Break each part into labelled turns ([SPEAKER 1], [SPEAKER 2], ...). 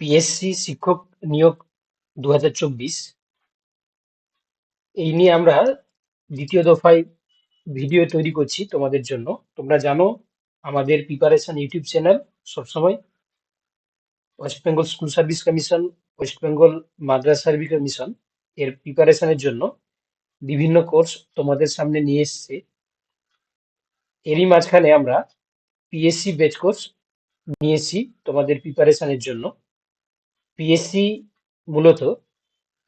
[SPEAKER 1] PSC শিক্ষক নিয়োগ দু হাজার চব্বিশ। এই নিয়ে আমরা দ্বিতীয় দফায় ভিডিও তৈরি করছি তোমাদের জন্য। তোমরা জানো, আমাদের প্রিপারেশন ইউটিউব চ্যানেল সবসময় West Bengal School Service Commission West Bengal Madrasah Service Commission এর প্রিপারেশনের জন্য বিভিন্ন কোর্স তোমাদের সামনে নিয়ে এসছে। এরই মাঝখানে আমরা পিএসসি বেচ কোর্স নিয়েছি তোমাদের প্রিপারেশনের জন্য। পিএসসি মূলত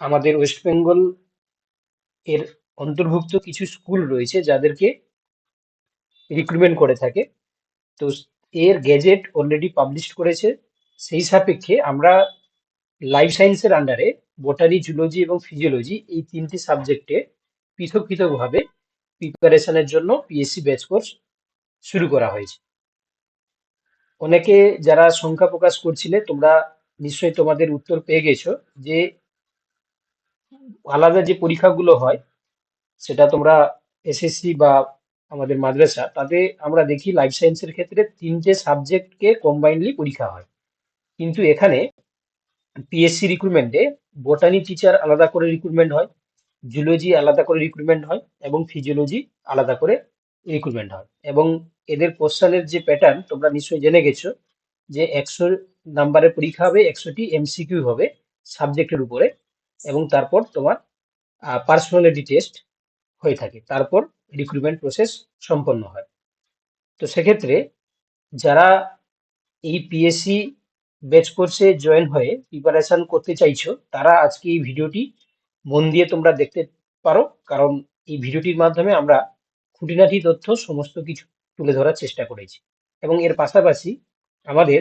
[SPEAKER 1] আমাদের ওয়েস্ট বেঙ্গল এর অন্তর্ভুক্ত কিছু স্কুল রয়েছে যাদেরকে রিক্রুটমেন্ট করে থাকে। তো এর গেজেট অলরেডি পাবলিশ করেছে। সেই সাপেক্ষে আমরা লাইফ সায়েন্সের আন্ডারে বোটানি জুলজি এবং ফিজিওলজি এই তিনটি সাবজেক্টে পৃথক পৃথকভাবে প্রিপারেশনের জন্য পিএসসি ব্যাচ কোর্স শুরু করা হয়েছে। অনেকে যারা সংখ্যা প্রকাশ করছিলে, তোমরা নিশ্চয়ই তোমাদের উত্তর পেয়ে গেছো যে আলাদা যে পরীক্ষাগুলো হয়, সেটা তোমরা এসএসসি বা আমাদের মাদ্রাসা, তাতে আমরা দেখি লাইফ সায়েন্সের ক্ষেত্রে তিনটে সাবজেক্টকে কম্বাইনলি পরীক্ষা হয়। কিন্তু এখানে পিএসসি রিক্রুটমেন্টে বোটানি টিচার আলাদা করে রিক্রুটমেন্ট হয় জুলজি আলাদা করে রিক্রুটমেন্ট হয় এবং ফিজিওলজি আলাদা করে রিক্রুটমেন্ট হয়। এবং এদের কোশ্চানের যে প্যাটার্ন তোমরা নিশ্চয়ই জেনে গেছো যে একশো নাম্বারের পরীক্ষা হবে, একশোটি এমসিকিউ হবে সাবজেক্টের উপরে এবং তারপর তোমার পার্সোনালিটি টেস্ট হয়ে থাকে। তারপর রিক্রুটমেন্ট প্রসেস সম্পন্ন হয়। তো সেক্ষেত্রে যারা এই পিএসসি ব্যাচ কোর্সে জয়েন হয়ে প্রিপারেশন করতে চাইছো, তারা আজকে এই ভিডিওটি মন দিয়ে তোমরা দেখতে পারো। কারণ এই ভিডিওটির মাধ্যমে আমরা খুঁটিনাটি তথ্য সমস্ত কিছু তুলে ধরার চেষ্টা করেছি। এবং এর পাশাপাশি আমাদের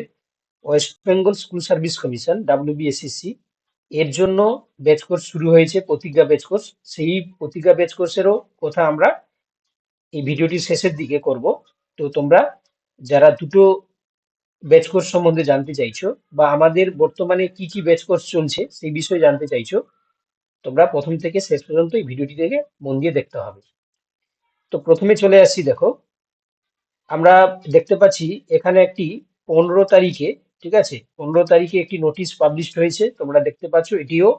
[SPEAKER 1] West Bengal School Service Commission WBSCC এর জন্য ব্যাচ কোর্স শুরু হয়েছে, প্রতিজ্ঞা ব্যাচ কোর্স সেই প্রতিজ্ঞা ব্যাচ কোর্সেরও কথা আমরা এই ভিডিওটির শেষের দিকে করব। তো তোমরা যারা দুটো ব্যাচ কোর্স সম্বন্ধে জানতে চাইছো বা আমাদের বর্তমানে কি কি ব্যাচ কোর্স চলছে সেই বিষয়ে জানতে চাইছো, তোমরা প্রথম থেকে শেষ পর্যন্ত এই ভিডিওটি থেকে মন দিয়ে দেখতে হবে। তো প্রথমে চলে আসছি দেখো। আমরা দেখতে পাচ্ছি এখানে একটি পনেরো তারিখে ঠিক আছে? পনেরো তারিখে একটি নোটিশ পাবলিশ হয়েছে, তোমরা দেখতে পাচ্ছ, এটিও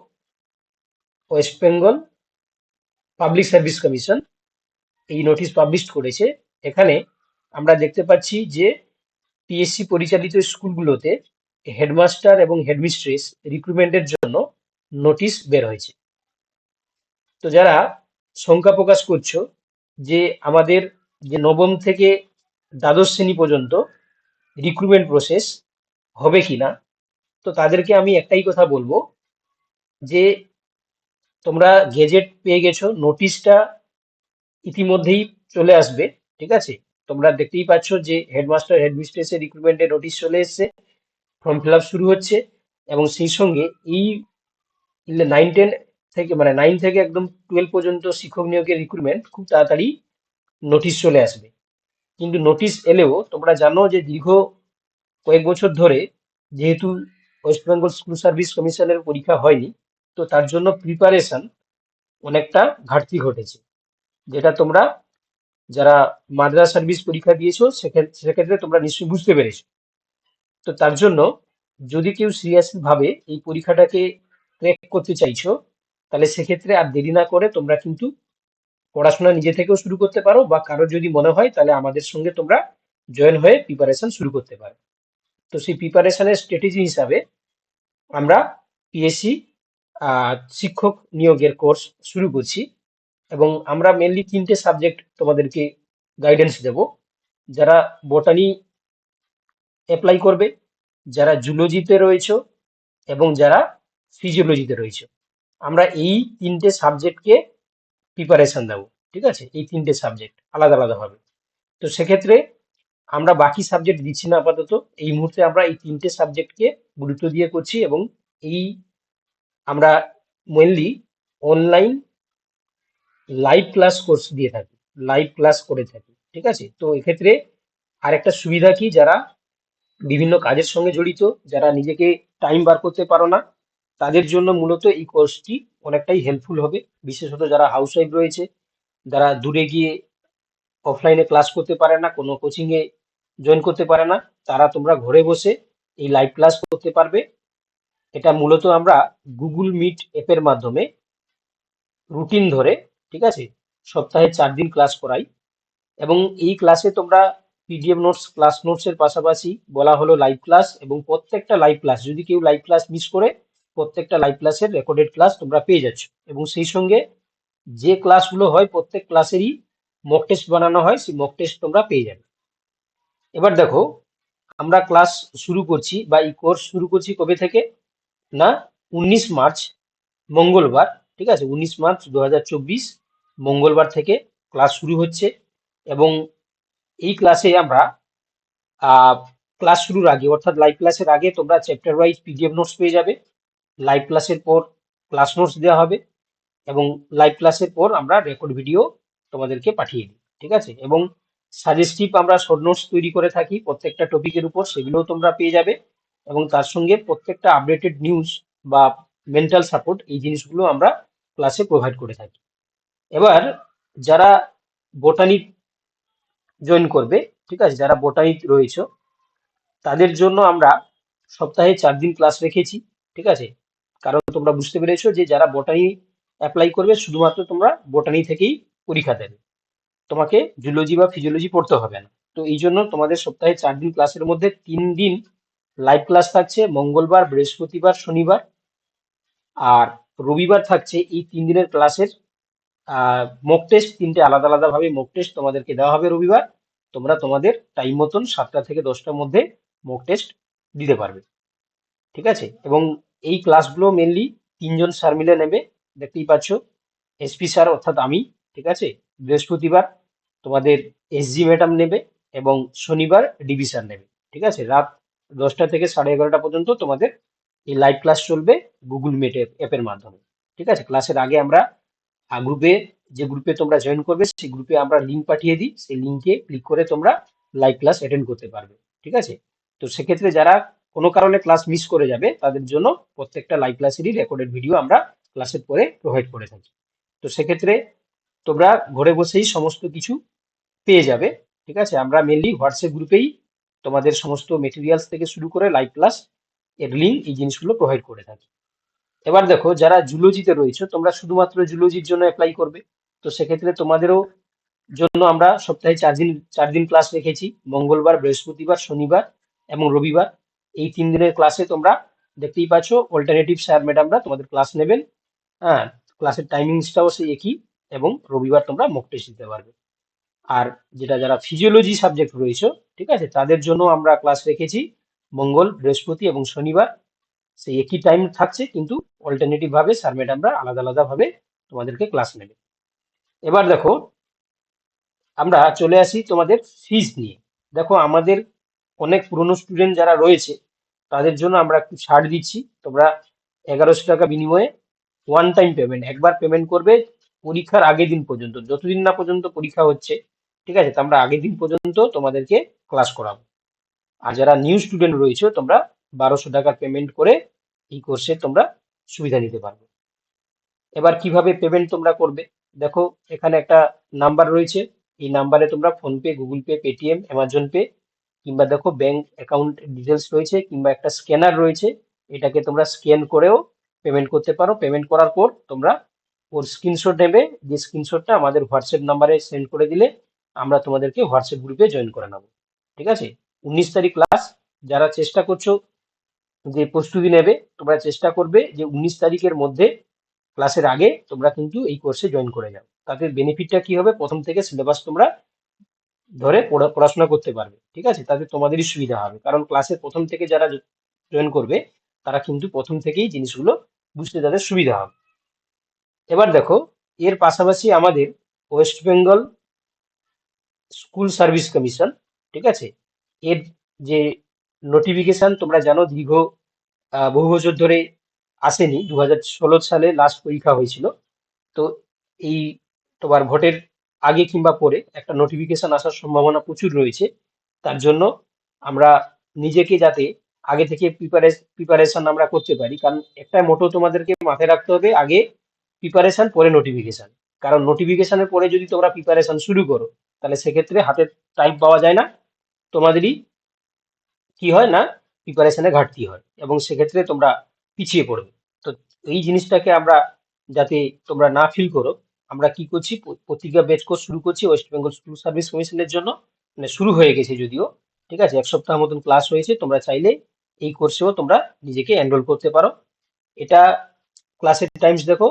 [SPEAKER 1] West Bengal Public Service Commission এই নোটিশ পাবলিশ করেছে। এখানে আমরা দেখতে পাচ্ছি যে পিএসসি পরিচালিত স্কুলগুলোতে হেডমাস্টার এবং হেডমিস্ট্রেস রিক্রুটমেন্টের জন্য নোটিশ বের হয়েছে। তো যারা শঙ্কা প্রকাশ করছ যে আমাদের যে নবম থেকে দ্বাদশ শ্রেণি পর্যন্ত রিক্রুটমেন্ট প্রসেস হবে কি না তো তাদেরকে আমি একটাই কথা বলব যে, তোমরা গেজেট পেয়ে গেছো নোটিশটা ইতিমধ্যেই চলে আসবে, ঠিক আছে? তোমরা দেখতেই পাচ্ছ যে হেডমাস্টার হেডমিস্ট্রেসের রিক্রুটমেন্টের নোটিশ চলে এসছে ফর্ম ফিল আপ শুরু হচ্ছে এবং সেই সঙ্গে এই নাইন টেন থেকে মানে নাইন থেকে একদম টুয়েলভ পর্যন্ত শিক্ষক নিয়োগের রিক্রুটমেন্ট খুব তাড়াতাড়ি নোটিশ চলে আসবে। কিন্তু নোটিশ এলেও তোমরা জানো যে দীর্ঘ কয়েক বছর ধরে যেহেতু ওয়েস্ট বেঙ্গল স্কুল সার্ভিস কমিশনের পরীক্ষা হয়নি, তো তার জন্য প্রিপারেশন অনেকটা ঘাটতি ঘটেছে। যেটা তোমরা যারা মাদ্রাস সার্ভিস পরীক্ষা দিয়েছ সেক্ষেত্রে তোমরা নিশ্চয়ই বুঝতে পেরেছ। তো তার জন্য যদি কেউ সিরিয়াসলি ভাবে এই পরীক্ষাটাকে ক্র্যাক করতে চাইছো, তাহলে সেক্ষেত্রে আর দেরি না করে তোমরা কিন্তু পড়াশোনা নিজে থেকেও শুরু করতে পারো বা কারোর যদি মনে হয়, তাহলে আমাদের সঙ্গে তোমরা জয়েন হয়ে প্রিপারেশন শুরু করতে পারো। তো সেই প্রিপারেশনের স্ট্র্যাটেজি হিসাবে আমরা পিএসসি শিক্ষক নিয়োগের কোর্স শুরু করছি এবং আমরা মেনলি তিনটে সাবজেক্ট তোমাদেরকে গাইডেন্স দেব। যারা বোটানি অ্যাপ্লাই করবে, যারা জুলজিতে রয়েছে এবং যারা ফিজিওলজিতে রয়েছে। আমরা এই তিনটে সাবজেক্টকে প্রিপারেশন দেবো, ঠিক আছে? এই তিনটে সাবজেক্ট আলাদা আলাদাভাবে তো সেক্ষেত্রে আমরা বাকি সাবজেক্ট দিচ্ছি না আপাতত। এই মুহূর্তে আমরা এই তিনটে সাবজেক্টকে গুরুত্ব দিয়ে করছি এবং এই আমরা mainly online live class course দিয়ে থাকি লাইভ ক্লাস করে থাকি, ঠিক আছে? তো এক্ষেত্রে আরেকটা সুবিধা কি? যারা বিভিন্ন কাজের সঙ্গে জড়িত, যারা নিজেকে টাইম বার করতে পারো না, তাদের জন্য মূলত এই কোর্সটি অনেকটাই হেল্পফুল হবে। বিশেষত যারা হাউস ওয়াইফ রয়েছে, যারা দূরে গিয়ে অফলাইনে ক্লাস করতে পারে না, কোনো কোচিংয়ে জয়েন করতে পারে না, তারা তোমরা ঘরে বসে এই লাইভ ক্লাস করতে পারবে। এটা মূলত আমরা গুগল মিট অ্যাপের মাধ্যমে রুটিন ধরে, ঠিক আছে? সপ্তাহে চার দিন ক্লাস করাই। এবং এই ক্লাসে তোমরা পিডিএফ নোটস ক্লাস নোটসের পাশাপাশি বলা হলো লাইভ ক্লাস এবং প্রত্যেকটা লাইভ ক্লাস যদি কেউ লাইভ ক্লাস মিস করে, প্রত্যেকটা লাইভ ক্লাসের রেকর্ডেড ক্লাস তোমরা পেয়ে যাচ্ছ। এবং সেই সঙ্গে যে ক্লাসগুলো হয়, প্রত্যেক ক্লাসেরই মক টেস্ট বানানো হয়, সেই মক টেস্ট তোমরা পেয়ে যাবে। এবার দেখো, আমরা ক্লাস শুরু করছি বা এই কোর্স শুরু করছি কবে থেকে? না, উনিশ মার্চ, মঙ্গলবার, ঠিক আছে? উনিশ মার্চ দু হাজার চব্বিশ, মঙ্গলবার থেকে ক্লাস শুরু হচ্ছে এবং এই ক্লাসে আমরা ক্লাস শুরুর আগে, অর্থাৎ লাইভ ক্লাসের আগে তোমরা চ্যাপ্টার ওয়াইজ পিডিএফ নোটস পেয়ে যাবে। লাইভ ক্লাসের পর ক্লাস নোটস দেওয়া হবে এবং লাইভ ক্লাসের পর আমরা রেকর্ড ভিডিও তোমাদেরকে পাঠিয়ে দিই, ঠিক আছে? এবং সাজেস্টিভ আমরা শর্ট নোটস তৈরি করে থাকি, প্রত্যেকটা টপিকের উপর, সেগুলোও তোমরা পেয়ে যাবে। এবং তার সঙ্গে প্রত্যেকটা আপডেটেড নিউজ বা মেন্টাল সাপোর্ট এই জিনিসগুলো আমরা ক্লাসে প্রোভাইড করে থাকি। এবার, যারা বোটানি জয়েন করবে, ঠিক আছে, যারা বোটানি রয়েছে, তাদের জন্য আমরা সপ্তাহে চার দিন ক্লাস রেখেছি, ঠিক আছে? কারণ তোমরা বুঝতে পেরেছ যে যারা বোটানি অ্যাপ্লাই করবে, শুধুমাত্র তোমরা বোটানি থেকেই পরীক্ষা দেবে। তোমাকে জুলজি বা ফিজিওলজি পড়তে হবে না। তো এই জন্য তোমাদের সপ্তাহে চার দিন ক্লাসের মধ্যে তিন দিন লাইভ ক্লাস থাকছে, মঙ্গলবার, বৃহস্পতিবার, শনিবার আর রবিবার থাকছে এই তিন দিনের ক্লাসের মক টেস্ট তিনটে আলাদা আলাদাভাবে মক টেস্ট তোমাদেরকে দেওয়া হবে রবিবার। তোমরা তোমাদের টাইম মতন সাতটা থেকে দশটার মধ্যে মক টেস্ট দিতে পারবে। ঠিক আছে? এবং এই ক্লাসগুলো মেনলি তিনজন স্যার মিলে নেবে। দেখতেই পাচ্ছ এসপি স্যার অর্থাৎ আমি, ঠিক আছে? বৃহস্পতিবার তোমাদের এসজি ম্যাডাম নেবে এবং শনিবার ডিবি স্যার নেবে, ঠিক আছে? রাত দশটা থেকে সাড়ে এগারোটা পর্যন্ত তোমাদের এই লাইভ ক্লাস চলবে গুগল মিট অ্যাপের মাধ্যমে, ঠিক আছে? ক্লাসের আগে আমরা গ্রুপে যে গ্রুপে তোমরা জয়েন করবে, সেই গ্রুপে আমরা লিঙ্ক পাঠিয়ে দিই, সেই লিঙ্কে ক্লিক করে তোমরা লাইভ ক্লাস অ্যাটেন্ড করতে পারবে, ঠিক আছে? তো সেক্ষেত্রে যারা কোনো কারণে ক্লাস মিস করে যাবে, তাদের জন্য প্রত্যেকটা লাইভ ক্লাসেরই রেকর্ডেড ভিডিও আমরা ক্লাসের পরে প্রোভাইড করে থাকি। তো সেক্ষেত্রে তোমরা ঘরে বসেই সমস্ত কিছু পেয়ে যাবে, ঠিক আছে? আমরা মেনলি হোয়াটসঅ্যাপ গ্রুপেই তোমাদের সমস্ত মেটেরিয়ালস থেকে শুরু করে লাইভ ক্লাস এর লিঙ্ক এই জিনিসগুলো প্রোভাইড করে থাকি। এবার দেখো, যারা জুলজিতে রয়েছে, তোমরা শুধুমাত্র জুলজির জন্য অ্যাপ্লাই করবে। তো সেক্ষেত্রে তোমাদেরও জন্য আমরা সপ্তাহে চার দিন চার দিন ক্লাস রেখেছি। মঙ্গলবার, বৃহস্পতিবার, শনিবার এবং রবিবার। এই তিন দিনের ক্লাসে তোমরা দেখতেই পাচ্ছ অল্টারনেটিভ স্যার ম্যাডামরা তোমাদের ক্লাস নেবেন। হ্যাঁ ক্লাসের টাইমিংসটাও সেই একই এবং রবিবার তোমরা মক দিতে পারবে। আর যেটা যারা ফিজিওলজি সাবজেক্ট রয়েছে, ঠিক আছে, তাদের জন্য আমরা ক্লাস রেখেছি মঙ্গল, বৃহস্পতি এবং শনিবার। সেই একই টাইম থাকছে, কিন্তু অল্টারনেটিভ ভাবে স্যার ম্যাডামরা আলাদা আলাদা ভাবে তোমাদেরকে ক্লাস নেবে। এবার দেখো, আমরা চলে আসি তোমাদের ফিজ নিয়ে। দেখো, আমাদের অনেক পুরনো স্টুডেন্ট যারা রয়েছে, তাদের জন্য আমরা একটু ছাড় দিচ্ছি। তোমরা এগারোশো টাকা বিনিময়ে ওয়ান টাইম পেমেন্ট একবার পেমেন্ট করবে পরীক্ষার আগের দিন পর্যন্ত। যতদিন না পর্যন্ত পরীক্ষা হচ্ছে ঠিক আছে? তো আমরা আগের দিন পর্যন্ত তোমাদেরকে ক্লাস করাবো। আর যারা নিউ স্টুডেন্ট রয়েছে, তোমরা বারোশো টাকার পেমেন্ট করে এই কোর্সে তোমরা সুবিধা নিতে পারবে। এবার কীভাবে পেমেন্ট তোমরা করবে? দেখো, এখানে একটা নাম্বার রয়েছে। এই নাম্বারে তোমরা PhonePe Google Pay Paytm Amazon Pay কিংবা দেখো ব্যাংক অ্যাকাউন্ট ডিটেলস রয়েছে কিংবা একটা স্ক্যানার রয়েছে, এটাকে তোমরা স্ক্যান করেও পেমেন্ট করতে পারো। পেমেন্ট করার পর তোমরা ওর স্ক্রিনশট নেবে। যে স্ক্রিনশটটা আমাদের হোয়াটসঅ্যাপ নাম্বারে সেন্ড করে দিলে আমরা তোমাদেরকে হোয়াটসঅ্যাপ গ্রুপে জয়েন করে নেব। ঠিক আছে? উনিশ তারিখ ক্লাস যারা চেষ্টা করছ যে প্রস্তুতি নেবে, তোমরা চেষ্টা করবে যে উনিশ তারিখের মধ্যে ক্লাসের আগে তোমরা কিন্তু এই কোর্সে জয়েন করে যাও তাতে বেনিফিটটা কি হবে? প্রথম থেকে সিলেবাস তোমরা ধরে পড়া- পড়াশোনা করতে পারবে। ঠিক আছে? তাতে তোমাদেরই সুবিধা হবে। কারণ ক্লাসের প্রথম থেকে যারা জয়েন করবে, তারা কিন্তু প্রথম থেকেই জিনিসগুলো বুঝতে তাদের সুবিধা হবে। এবার দেখো, এর পাশাপাশি আমাদের West Bengal School Service Commission, ঠিক আছে? এর যে নোটিফিকেশন তোমরা জানো দীর্ঘ বহু বছর ধরে আসেনি। দু হাজার ষোলো সালে লাস্ট পরীক্ষা হয়েছিল। তো এই তোমার ভোটের আগে কিংবা পরে একটা নোটিফিকেশন আসার সম্ভাবনা প্রচুর রয়েছে। তার জন্য আমরা নিজেকে যাতে আগে থেকে প্রিপারেশন আমরা করতে পারি। কারণ একটা মোটো তোমাদেরকে মাথায় রাখতে হবে, আগে প্রিপারেশন পরে নোটিফিকেশন কারণ নোটিফিকেশনের পরে যদি তোমরা প্রিপারেশন শুরু করো তাহলে সেক্ষেত্রে হাতে টাইম পাওয়া যায় না। তোমাদেরই কি হয় না প্রিপারেশনে ঘাটতি হয় এবং সেক্ষেত্রে তোমরা পিছিয়ে পড়বে। তো এই জিনিসটাকে আমরা যাতে তোমরা না ফিল করো, আমরা কি করছি পত্রিকা ব্যাচ কোর্স শুরু করছি ওয়েস্ট বেঙ্গল স্কুল সার্ভিস কমিশনের জন্য। মানে শুরু হয়ে গেছে যদিও, ঠিক আছে? এক সপ্তাহ মতন ক্লাস হয়েছে, তোমরা চাইলে এই কোর্সেও তোমরা নিজেকে এনরোল করতে পারো। এটা ক্লাসের টাইমস দেখো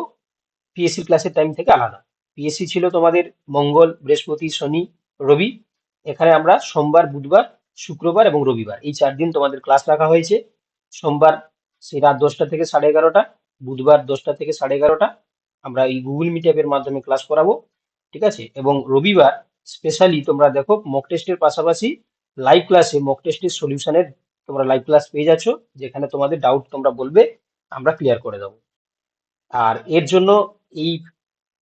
[SPEAKER 1] পিএসসি ক্লাসের টাইম থেকে আলাদা। পিএসসি ছিল তোমাদের মঙ্গল, বৃহস্পতি, শনি, রবি। এখানে আমরা সোমবার, বুধবার, শুক্রবার এবং রবিবার এই চার দিন তোমাদের ক্লাস রাখা হয়েছে। সোমবার সেই রাত দশটা থেকে সাড়ে এগারোটা, বুধবার দশটা থেকে সাড়ে এগারোটা। আমরা এই গুগল মিট অ্যাপের মাধ্যমে ক্লাস করাবো, ঠিক আছে? এবং রবিবার স্পেশালি তোমরা দেখো মক টেস্টের পাশাপাশি লাইভ ক্লাসে মক টেস্টের সলিউশনের তোমরা লাইভ ক্লাস পেয়ে যাচ্ছ, যেখানে তোমাদের ডাউট তোমরা বলবে, আমরা ক্লিয়ার করে দেবো। আর এর জন্য এই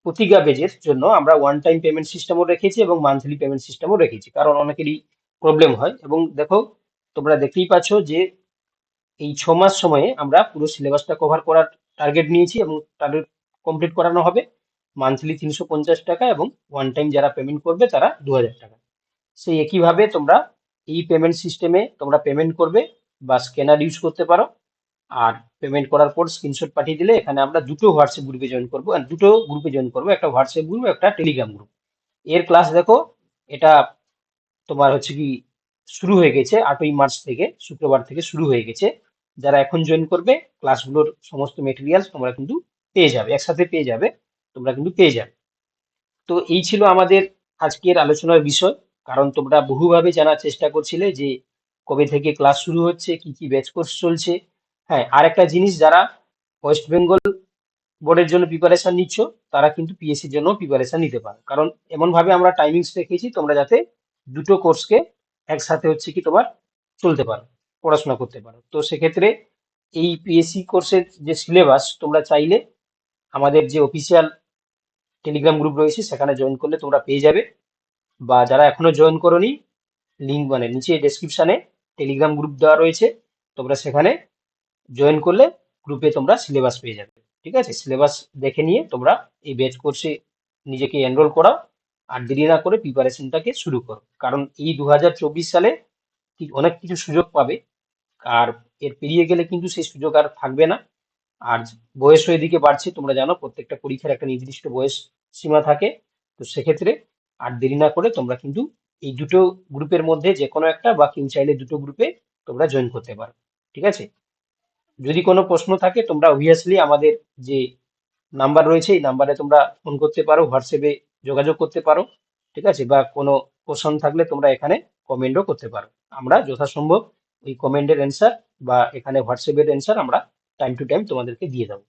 [SPEAKER 1] প্রতিজ্ঞা বেজের জন্য আমরা ওয়ান টাইম পেমেন্ট সিস্টেমও রেখেছি এবং মান্থলি পেমেন্ট সিস্টেমও রেখেছি, কারণ অনেকেরই প্রবলেম হয়। এবং দেখো, তোমরা দেখতেই পাচ্ছ যে এই ছ মাস সময়ে আমরা পুরো সিলেবাসটা কভার করার টার্গেট নিয়েছি এবং টার্গেট কমপ্লিট করানো হবে। মান্থলি তিনশো পঞ্চাশ টাকা এবং ওয়ান টাইম যারা পেমেন্ট করবে তারা দু হাজার টাকা। সেই একইভাবে তোমরা এই পেমেন্ট সিস্টেমে তোমরা পেমেন্ট করবে বা স্ক্যানার ইউজ করতে পারো। আর পেমেন্ট করার পর স্ক্রিনশট পাঠিয়ে দিলে এখানে আমরা দুটো হোয়াটসঅ্যাপ গ্রুপে জয়েন করব আর দুটো গ্রুপে জয়েন করব, একটা হোয়াটসঅ্যাপ গ্রুপ একটা টেলিগ্রাম গ্রুপ এর ক্লাস দেখো, এটা তোমার হচ্ছে কি শুরু হয়ে গেছে, আটই মার্চ থেকে, শুক্রবার থেকে শুরু হয়ে গেছে। যারা এখন জয়েন করবে ক্লাসগুলোর সমস্ত মেটেরিয়ালস তোমরা কিন্তু পেয়ে যাবে, একসাথে পেয়ে যাবে, তোমরা কিন্তু পেয়ে যাবে। তো এই ছিল আমাদের আজকের আলোচনার বিষয়। কারণ তোমরা বহুভাবে জানার চেষ্টা করছিলে যে কবে থেকে ক্লাস শুরু হচ্ছে, কি কি ব্যাচ কোর্স চলছে হ্যাঁ আর একটা জিনিস যারা ওয়েস্ট বেঙ্গল বোর্ডের জন্য প্রিপারেশন নিচ্ছ, তারা কিন্তু পিএসসির জন্য প্রিপারেশন নিতে পারো। কারণ এমন ভাবে আমরা টাইমিংস রেখেছি, তোমরা যাতে দুটো কোর্সকে একসাথে হচ্ছে কি তোমার চলতে পারো, পড়াশোনা করতে পারো। তো সেক্ষেত্রে এই পিএসসি কোর্সের যে সিলেবাস তোমরা চাইলে আমাদের যে অফিসিয়াল টেলিগ্রাম গ্রুপ রয়েছে, সেখানে জয়েন করলে তোমরা পেয়ে যাবে। বা যারা এখনও জয়েন করোনি লিঙ্ক মানে নিচে ডেসক্রিপশনে টেলিগ্রাম গ্রুপ দেওয়া রয়েছে, তোমরা সেখানে জয়েন করলে গ্রুপে তোমরা সিলেবাস পেয়ে যাবে। ঠিক আছে? সিলেবাস দেখে নিয়ে তোমরা এই ব্যাচ কোর্সে নিজেকে এনরোল করাও আর দেরি না করে প্রিপারেশনটাকে শুরু করো। কারণ এই দুহাজার চব্বিশ সালে কি- অনেক কিছু সুযোগ পাবে। আর এর পেরিয়ে গেলে কিন্তু সেই সুযোগ আর থাকবে না। আর বয়স এদিকে বাড়ছে, তোমরা জানো প্রত্যেকটা পরীক্ষার একটা নির্দিষ্ট বয়স সীমা থাকে। তো সেক্ষেত্রে আর দেরি না করে তোমরা কিন্তু এই দুটো গ্রুপের মধ্যে যে কোনো একটা বা কেউ চাইলে দুটো গ্রুপে তোমরা জয়েন করতে পারো। ঠিক আছে? যদি কোনো প্রশ্ন থাকে, তোমরা অবভিয়াসলি আমাদের যে নাম্বার রয়েছে, এই নাম্বারে তোমরা ফোন করতে পারো হোয়াটসঅ্যাপে যোগাযোগ করতে পারো, ঠিক আছে? বা কোনো কোশ্চন থাকলে তোমরা এখানে কমেন্টও করতে পারো। আমরা যথাসম্ভব ওই কমেন্টের অ্যান্সার বা এখানে হোয়াটসঅ্যাপের অ্যান্সার আমরা টাইম টু টাইম তোমাদেরকে দিয়ে দেবো।